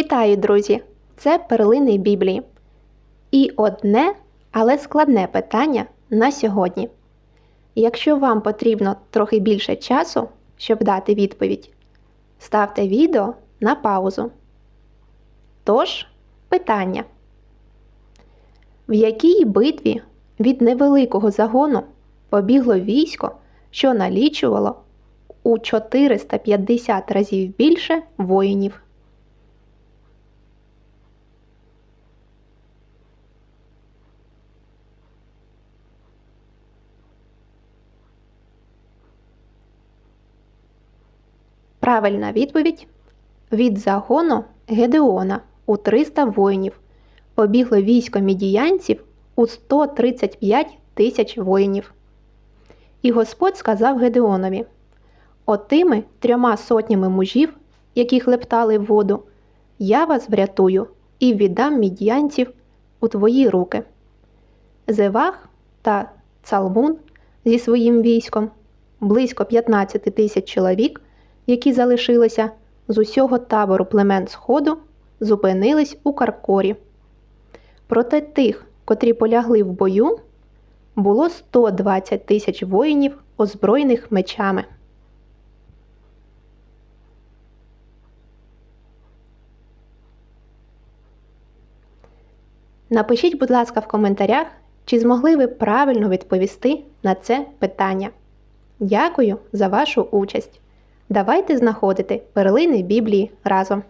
Вітаю, друзі! Це перлини Біблії. І одне, але складне питання на сьогодні. Якщо вам потрібно трохи більше часу, щоб дати відповідь, ставте відео на паузу. Тож, питання. В якій битві від невеликого загону побігло військо, що налічувало у 450 разів більше воїнів? Правильна відповідь від загону Гедеона у 300 воїнів побігло військо мідіянців у 135 тисяч воїнів. І Господь сказав Гедеонові: Отими трьома сотнями мужів, які хлептали в воду, я вас врятую і віддам мідіянців у твої руки. Зевах та Цалмун зі своїм військом, близько 15 тисяч чоловік, які залишилися з усього табору племен Сходу, зупинились у Каркорі. Проти тих, котрі полягли в бою, було 120 тисяч воїнів, озброєних мечами. Напишіть, будь ласка, в коментарях, чи змогли ви правильно відповісти на це питання. Дякую за вашу участь! Давайте знаходити перлини Біблії разом.